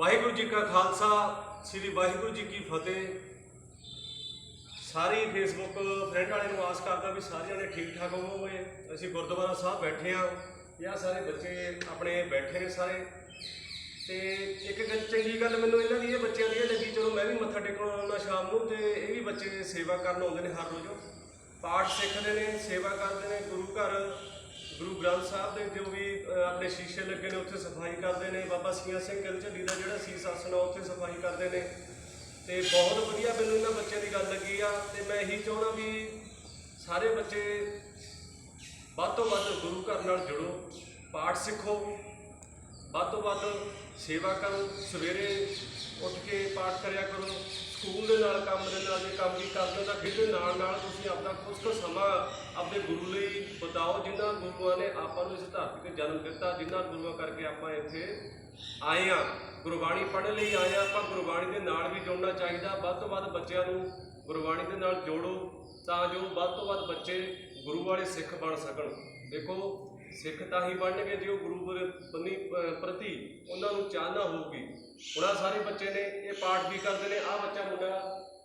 ਵਾਹਿਗੁਰੂ ਜੀ ਕਾ ਖਾਲਸਾ, ਸ੍ਰੀ ਵਾਹਿਗੁਰੂ ਜੀ ਕੀ ਫਤਿਹ। ਸਾਰੀ Facebook friend ਵਾਲੇ ਨੂੰ ਆਸ ਕਰਦਾ ਵੀ ਸਾਰੇ ਜਣੇ ਠੀਕ ਠਾਕ ਹੋਵੋਗੇ। ਅਸੀਂ ਗੁਰਦੁਆਰਾ ਸਾਹਿਬ ਬੈਠੇ ਆ ਇਹ ਸਾਰੇ ਬੱਚੇ ਆਪਣੇ ਬੈਠੇ ਨੇ ਸਾਰੇ। ਤੇ ਇੱਕ ਗੱਲ ਚੰਗੀ ਗੱਲ ਮੈਨੂੰ ਇਹਨਾਂ ਦੀ, ਇਹ ਬੱਚਿਆਂ ਦੀ ਇਹ ਲੱਗੀ, ਚਲੋ ਮੈਂ ਵੀ ਮੱਥਾ ਟੇਕਣ ਆਉਂਦਾ ਸ਼ਾਮ ਨੂੰ ਤੇ ਇਹ ਵੀ ਬੱਚੇ ਸੇਵਾ ਕਰਨ ਆਉਂਦੇ ਨੇ ਹਰ ਰੋਜ਼। ਪਾਠ ਸਿੱਖਦੇ ਨੇ, ਸੇਵਾ ਕਰਦੇ ਨੇ ਗੁਰੂ ਘਰ, ਗੁਰੂ ਗ੍ਰੰਥ ਸਾਹਿਬ ਦੇ ਜੋ ਵੀ ਆਪਣੇ ਸ਼ੀਸ਼ੇ ਲੱਗੇ ਨੇ, ਉੱਥੇ ਸਫ਼ਾਈ ਕਰਦੇ ਨੇ। ਬਾਬਾ ਸੀਆ ਸਿੰਘ ਗਿੱਲ ਝੱਲੀ ਦਾ ਜਿਹੜਾ ਸੀਸ ਆਸਣ ਆ ਉੱਥੇ ਸਫ਼ਾਈ ਕਰਦੇ ਨੇ। ਤੇ ਬਹੁਤ ਵਧੀਆ ਮੈਨੂੰ ਇਹਨਾਂ ਬੱਚਿਆਂ ਦੀ ਗੱਲ ਲੱਗੀ ਆ। ਤੇ ਮੈਂ ਇਹੀ ਚਾਹਣਾ ਵੀ ਸਾਰੇ ਬੱਚੇ ਵੱਧ ਤੋਂ ਵੱਧ ਗੁਰੂ ਘਰ ਨਾਲ ਜੁੜੋ, ਪਾਠ ਸਿੱਖੋ। ਵੱਧ ਤੋਂ ਵੱਧ ਸੇਵਾ ਕਰੋ, ਸਵੇਰੇ ਉੱਠ ਕੇ ਪਾਠ ਕਰਿਆ ਕਰੋ, ਸਕੂਲ ਦੇ ਨਾਲ, ਕੰਮ ਦੇ ਨਾਲ, ਜੇ ਕੰਮ ਵੀ ਕਰਦੇ ਤਾਂ ਫਿਰ ਦੇ ਨਾਲ ਨਾਲ ਤੁਸੀਂ ਆਪਣਾ ਕੁਝ ਸਮਾਂ ਆਪਣੇ ਗੁਰੂ ਲਈ ਬਤਾਓ, ਜਿਨ੍ਹਾਂ ਗੁਰੂਆਂ ਨੇ ਆਪਾਂ ਨੂੰ ਇਸ ਧਰਤੀ ਤੇ ਜਨਮ ਦਿੱਤਾ, ਜਿਨ੍ਹਾਂ ਗੁਰੂਆਂ ਕਰਕੇ ਆਪਾਂ ਇੱਥੇ ਆਏ ਆ ਗੁਰਬਾਣੀ ਪੜ੍ਹਨ ਲਈ ਆਏ ਆ ਆਪਾਂ ਗੁਰਬਾਣੀ ਦੇ ਨਾਲ ਵੀ ਜੁੜਨਾ ਚਾਹੀਦਾ। ਵੱਧ ਤੋਂ ਵੱਧ ਬੱਚਿਆਂ ਨੂੰ ਗੁਰਬਾਣੀ ਦੇ ਨਾਲ ਜੋੜੋ, ਤਾਂ ਜੋ ਵੱਧ ਤੋਂ ਵੱਧ ਬੱਚੇ ਗੁਰੂ ਵਾਲੇ ਸਿੱਖ ਬਣ ਸਕਣ। ਦੇਖੋ ਸਿੱਖ ਤਾਂ ਹੀ ਬਣਨਗੇ ਜੇ ਉਹ ਗੁਰੂ ਬੰਨੀ ਪ੍ਰਤੀ ਉਹਨਾਂ ਨੂੰ ਚਾਹਨਾ ਹੋਊਗੀ। ਹੁਣ ਆਹ ਸਾਰੇ ਬੱਚੇ ਨੇ ਇਹ ਪਾਠ ਵੀ ਕਰਦੇ ਨੇ, ਆਹ ਬੱਚਾ ਮੁੰਡਾ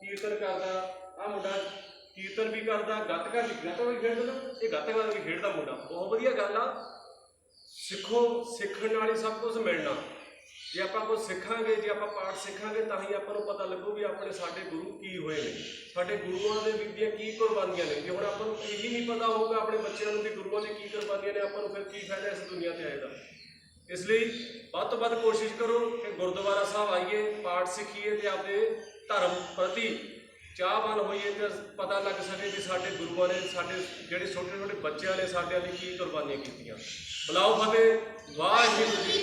ਕੀਰਤਨ ਕਰਦਾ, ਆਹ ਮੁੰਡਾ ਕੀਰਤਨ ਵੀ ਕਰਦਾ, ਗੱਤਕਾ ਵੀ ਗੱਤਕਾ ਵੀ ਖੇਡਦਾ, ਇਹ ਗੱਤਕਾ ਵੀ ਖੇਡਦਾ ਮੁੰਡਾ। ਬਹੁਤ ਵਧੀਆ ਗੱਲ ਆ। ਸਿੱਖੋ, ਸਿੱਖਣ ਨਾਲ ਹੀ ਸਭ ਕੁਝ ਮਿਲਣਾ। ਜੇ ਆਪਾਂ ਕੁਝ ਸਿੱਖਾਂਗੇ, ਜੇ ਆਪਾਂ ਪਾਠ ਸਿੱਖਾਂਗੇ, ਤਾਂ ਹੀ ਆਪਾਂ ਨੂੰ ਪਤਾ ਲੱਗੂ ਵੀ ਆਪਣੇ ਸਾਡੇ ਗੁਰੂ ਕੀ ਹੋਏ ਨੇ। ਸਾਡੇ ਗੁਰੂਆਂ ਦੇ ਵਿੱਦਿਆ ਕੀ ਕੁਰਬਾਨੀਆਂ ਨੇ? ਜੇ ਹੁਣ ਆਪਾਂ ਨੂੰ ਇਹੀ ਨਹੀਂ ਪਤਾ ਹੋਊਗਾ ਆਪਣੇ ਬੱਚਿਆਂ ਨੂੰ ਵੀ ਗੁਰੂਆਂ ਦੇ ਕੀ ਕੁਰਬਾਨੀਆਂ ਨੇ, ਆਪਾਂ ਨੂੰ ਫਿਰ ਕੀ ਫਾਇਦਾ ਇਸ ਦੁਨੀਆ ਤੇ ਆਏ ਦਾ? ਇਸ ਲਈ ਵੱਧ ਤੋਂ ਵੱਧ ਕੋਸ਼ਿਸ਼ ਕਰੋ ਕਿ ਗੁਰਦੁਆਰਾ ਸਾਹਿਬ ਆਈਏ, ਪਾਠ ਸਿੱਖੀਏ ਤੇ ਆਪਣੇ ਧਰਮ ਪ੍ਰਤੀ ਚਾਹਵਾਨ ਹੋਈਏ ਤੇ ਪਤਾ ਲੱਗ ਸਕੇ ਵੀ ਸਾਡੇ ਗੁਰੂਆਂ ਨੇ, ਸਾਡੇ ਜਿਹੜੇ ਛੋਟੇ ਛੋਟੇ ਬੱਚਿਆਂ ਨੇ ਸਾਡੇ ਲਈ ਕੀ ਕੁਰਬਾਨੀਆਂ ਕੀਤੀਆਂ। ਬੁਲਾਓ ਫਤਿਹ, ਵਾਹਿਗੁਰੂ ਜੀ